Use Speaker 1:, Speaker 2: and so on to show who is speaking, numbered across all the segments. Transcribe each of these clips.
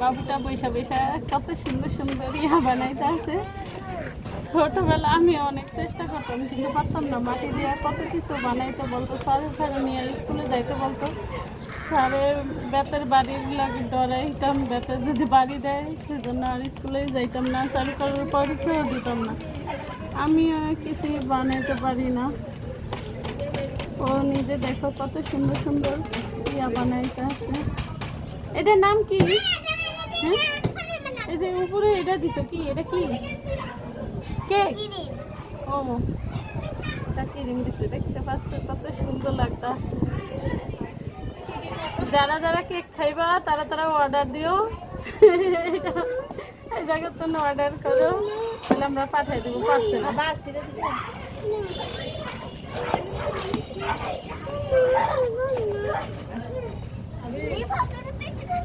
Speaker 1: বাবুটা বৈশা বৈশা কত সুন্দর সুন্দর ইয়া বানাইতে আছে। ছোটবেলা আমি অনেক চেষ্টা করতাম, কিন্তু পারতাম না। মাটি দিয়ে কত কিছু বানাইতে বলতো, স্যারের ঘরে নিয়ে স্কুলে যাইতে বলতো। স্যারের বেতের বাড়ির লাগে ডরাইতাম বেতের যদি বাড়ি দেয়, সেজন্য আর স্কুলে যাইতাম না চালু করার দিতাম না। আমি কিছু বানাইতে পারি না। ও নিজে দেখো কত সুন্দর সুন্দর ইয়া বানাইতে আছে। এটার নাম কি? হ্যাঁ? এই যে উপরে এটা দিছো কি? এটা কি? কেক ও। ক্রিম দিছে দেখতে পাচ্ছ কত সুন্দর লাগতে যারা যারা কেক খাইবা তারা তারা অর্ডার দিও। এই জায়গার জন্য অর্ডার করো। তাহলে আমরা পাঠাই দেবো পার্সেল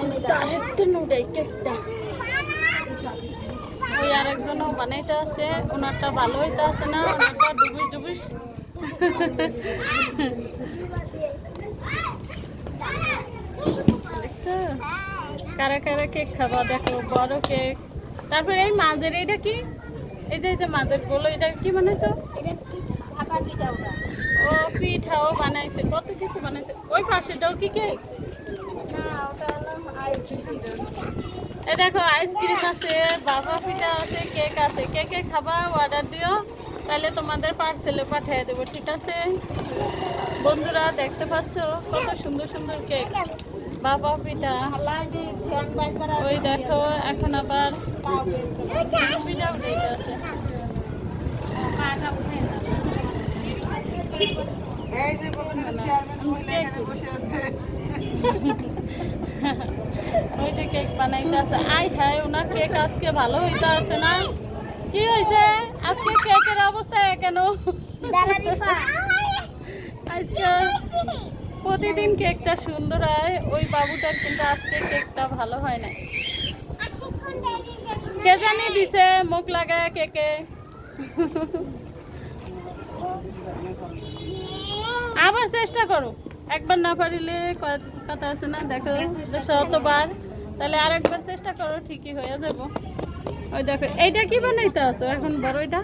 Speaker 1: ওই ভালো না ডুবিস ডুবিস? কারা কারা কেক খাবা দেখো, বড় কেক। তারপরে এই মাঝের এটা কি? এই যে মাঝেরগুলো এটা কি বানাইছো? ও পিঠাও বানাইছে, কত কিছু বানাইছে। ওই পাশেটাও কি কেক? দেখো আইসক্রিম আছে বাবা পিঠা আছে কেক আছে। কে কে খাবা অর্ডার দিও তাহলে তোমাদের পার্সেলে পাঠিয়ে দেবো ঠিক আছে? বন্ধুরা দেখতে পাচ্ছ কত সুন্দর সুন্দর কেক বাবা পিঠা। ওই দেখো এখন আবার আছে
Speaker 2: এই যে বসে আছে।
Speaker 1: ওইটা কেক বানাইতে আছে। আই খাই ওনার কেক আজকে ভালো হইতে আছে না? কি হয়েছে আজকে কেকের অবস্থা কেন? আজকে প্রতিদিন কেকটা সুন্দর হয় ওই বাবুটার কিন্তু আজকে কেকটা ভালো হয় না কে জানি দিছে মুখ লাগায় কেকে? আবার চেষ্টা করো। একবার না পারিলে কথা আছে না, দেখো শতবার তাহলে আর একবার চেষ্টা করো, ঠিকই হয়ে যাব। ওই দেখো, এইটা কি বানাইতে আছো এখন বড় এটা?